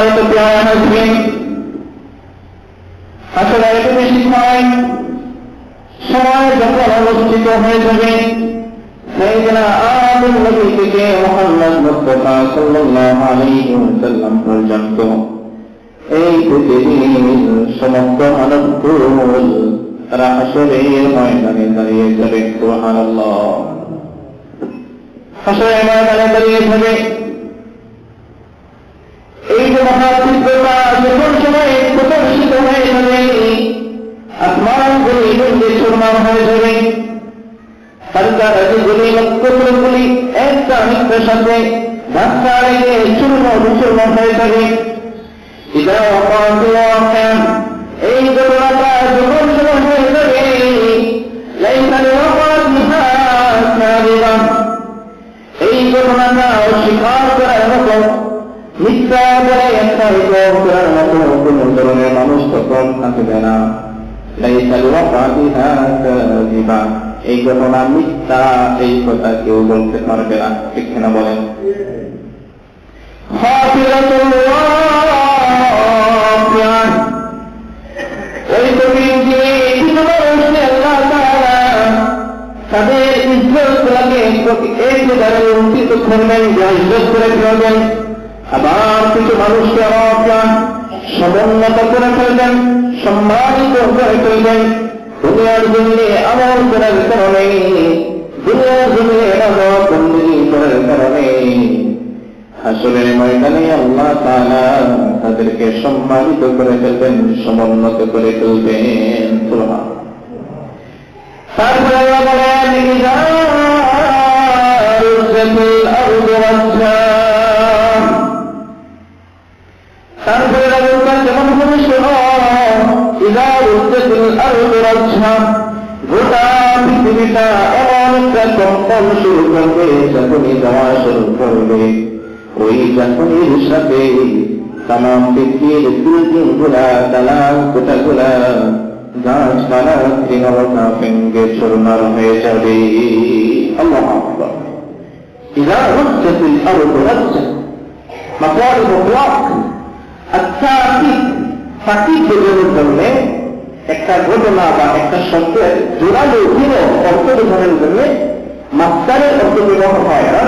হয়তো পেয়ারা আসবে আসলে এত বেশি সময় সময় যখন অনুষ্ঠিত হয়ে যাবে এই পৃথিবীর সমস্ত মানবকুল তারা হাসরের ময়দানে দাঁড়িয়ে যাবে, সুবহানাল্লাহ। হাসরের ময়দানে দাঁড়িয়ে যাবে এই মহাতীব্রতা যখন সময় প্রদর্শিত হয়ে যাবে আসমান গুলি গুলি হয়ে যাবে সরকার গুলি নক্ষত্রগুলি হয়ে যাবে ওয়াকাতুল ওয়াকিয়া এই ঘটনাটা যখন সময় হয়ে যাবে মিথ্যা বলে একটা হিসাব করার মতো কোন ধরনের মানুষ তখন থাকবে না। এই ঘটনা মিথ্যা, এই কথা কেউ বলতে পারবে না। ঠিক বলেন? যে তাদের ইজ্জত লাগে এক দ্বারা উচিত করবেন যা ইজ্জত করে ফেলবেন আবার কিছু মানুষকে অজ্ঞান সমুন্নত করে ফেলবেন, সম্মানিত করে ফেলবেন দুনিয়ার জমিনে আমল করার কারণে, দুনিয়ার জমিনে আমল করার কারণে। হাসরের ময়দানে আল্লাহ তাআলা তাদেরকে সম্মানিত করে ফেলবেন, সমুন্নত করে ফেলবেন তারপরে বলেন রাজুকার যেমন হবে শোনো ইদা রুজ্জাতিল আরদু রাজ্জা গোটা পৃথিবীটা এমন একটা কম্পন শুরু করবে যখনই যাওয়া শুরু করবে ওই যখনই সাথে তাম পৃথিবীর বিল্ডিং গুলা দালান কোটা গুলা গাছপালা তৃণলতা ভেঙ্গে চূর্ণার হয়ে যাবে আল্লাহ আকবার إذا رجت الأرض رجا مطالب مطلق التأكيد তাকিদ বোঝানোর জন্য একটা ঘটনা বা একটা শব্দের জোরালো অর্থ বোঝানোর জন্য মাস্টারের অর্থ ব্যবহার হয়। না